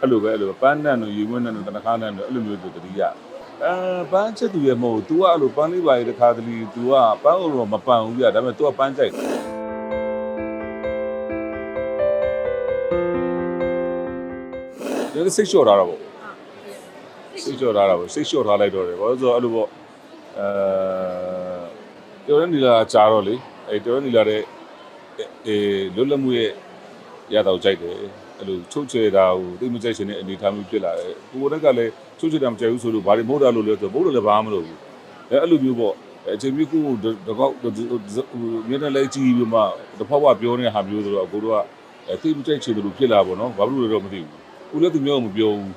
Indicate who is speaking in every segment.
Speaker 1: အဲ့လိုပဲအဲ့လိုပဲပန်းနံတို့ရေမွေးနံတို့တနခါနံတို့အဲ့လိုမျိုးတို့တတိယအဲပန်းချက်သူရဲ့မဟုတ်ဘူး तू ကအဲ့လိုပန်းလေးပါရေးတစ်ခါတလေ तू ကပန်းလို့တော့မပန်ဘူးပြဒါပေမဲ့ तू ကပန်းကြိုက်တယ်ဒီလိုစိတ်လျှော့ထားတာပေါ့စိတ်လျှော့ထားတာပေါ့စိတ်လျှော့ထားလိုက်တော့တယ်ဘာလို့လဲဆိုတော့အဲ့လိုပေါ့အဲတော်ရနီလာကြာတော့လေအဲတော်ရနီလာတဲ့အဲလွတ်လပ်မှုရဲ့ရတော့ကြိုက်တယ် အဲ့လိုချုပ်ချယ်တာကိုသိမကြိုက်ရှင်တဲ့အနေအထားမျိုးဖြစ်လာတယ်ကိုယ်တက်ကလည်းချုပ်ချယ်တာမကြိုက်ဘူးဆိုလို့ဘာတွေမဟုတ်တာလို့လဲဆိုတော့ဘုရားလည်းဘာမှမလုပ်ဘူးအဲအဲ့လိုမျိုးပေါ့အချိန်မျိုးကိုတကောက်မျက်နှာလေးကြည့်ပြီးမှတစ်ဖက်ဝပြောနေတဲ့ဟာမျိုးဆိုတော့ကိုတို့ကအဲသိမကြိုက်ချင်တယ်လို့ဖြစ်လာပေါ့နော်ဘာလို့လဲတော့မသိဘူးကိုလည်းသူမျိုးမပြောဘူး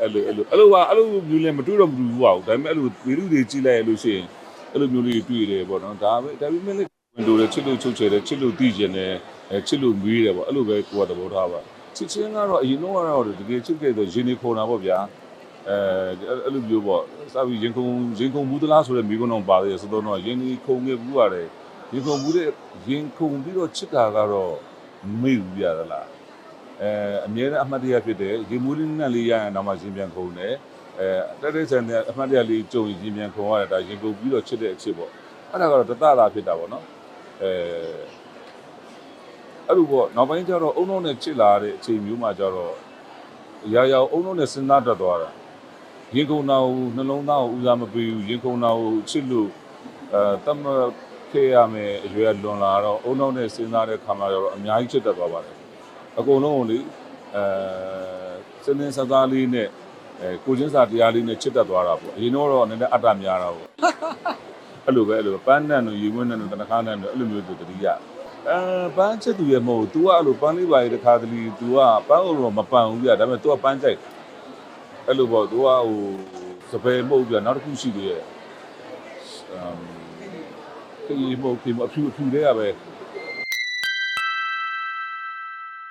Speaker 1: အဲ့လိုအဲ့လိုအဲ့လိုပါအဲ့လိုမျိုးလည်းမတွေ့တော့မတွေ့ဘူးပါဘူးဒါပေမဲ့အဲ့လိုဗီဒီယိုတွေကြည့်လိုက်ရလို့ရှိရင်အဲ့လိုမျိုးလေးတွေ့တယ်ပေါ့နော်ဒါပဲဒါပေမဲ့လည်းဝင်တို့လည်းချစ်လို့ချုပ်ချယ်တယ်ချစ်လို့တည်ကျင်တယ် အဲချစ်လို့မွေးတယ်ပေါ့အဲ့လိုပဲကိုကသဘောထားပါချစ်ချင်းကတော့အရင်တော့ကတော့တကယ်ချစ်ခဲ့တော့ရင်နေခေါ်တာပေါ့ဗျာအဲအဲ့လိုမျိုးပေါ့စပြီးရင်ခုန်ရင်ခုန်ဘူးသလားဆိုတဲ့မိကုန်းတော့ပါသေးတယ်ဆိုတော့ရင်နေခုန်ခဲ့ဘူးရတယ်ရင်ခုန်ဘူးတဲ့ရင်ခုန်ပြီးတော့ချစ်တာကတော့မေ့ဘူးပြရလားအဲအမြဲတမ်းအမှတ်တရဖြစ်တယ်ရေမူးလေးနဲ့လေးရရင်တော့မှရင်ပြန်ခုန်တယ်အဲတက်တဲ့ဆန်တဲ့အမှတ်တရလေးကြုံရင်ပြန်ခုန်ရတယ်ဒါရင်ကုန်ပြီးတော့ချစ်တဲ့အချစ်ပေါ့အဲ့ဒါကတော့တတတာဖြစ်တာပေါ့နော်အဲ အဲ့လိုပေါ့နောက်ပိုင်းကျတော့အုံလုံးနဲ့ချစ်လာတဲ့အချိန်မျိုးမှာကျတော့ရာရာအုံလုံးနဲ့စဉ်းစားတတ်သွားတာရင်ကုန်တာကိုနှလုံးသားကိုဦးစားမပေးဘူးရင်ကုန်တာကိုချစ်လို့အဲတမခေရမယ်အရွယ်လွန်လာတော့အုံလုံးနဲ့စဉ်းစားတဲ့ခါမှာကျတော့အများကြီးချစ်တတ်သွားပါတယ်အကုန်လုံးကိုလေအဲစင်းစင်းစသားလေးနဲ့အဲကိုချင်းစာတရားလေးနဲ့ချစ်တတ်သွားတာပေါ့အရင်တော့နည်းနည်းအတ္တများတာပေါ့အဲ့လိုပဲအဲ့လိုပဲပန်းနံတို့ရေမွေးနံတို့တနခါနံတို့အဲ့လိုမျိုးတို့တတိယ အဲပန်းချစ်သူရဲ့မဟုတ်ဘူး तू ကအဲ့လိုပန်းလေးပါရေးတစ်ခါတလေ तू ကပန်းလို့တော့မပန်ဘူးပြဒါပေမဲ့ तू ကပန်းကြိုက်တယ်အဲ့လိုပေါ့ तू ကဟိုစပယ်မဟုတ်ဘူးပြနောက်တစ်ခုရှိသေးရဲ့အမ်ခေမဟုတ်ခေမအဖြူအဖြူတွေကပဲ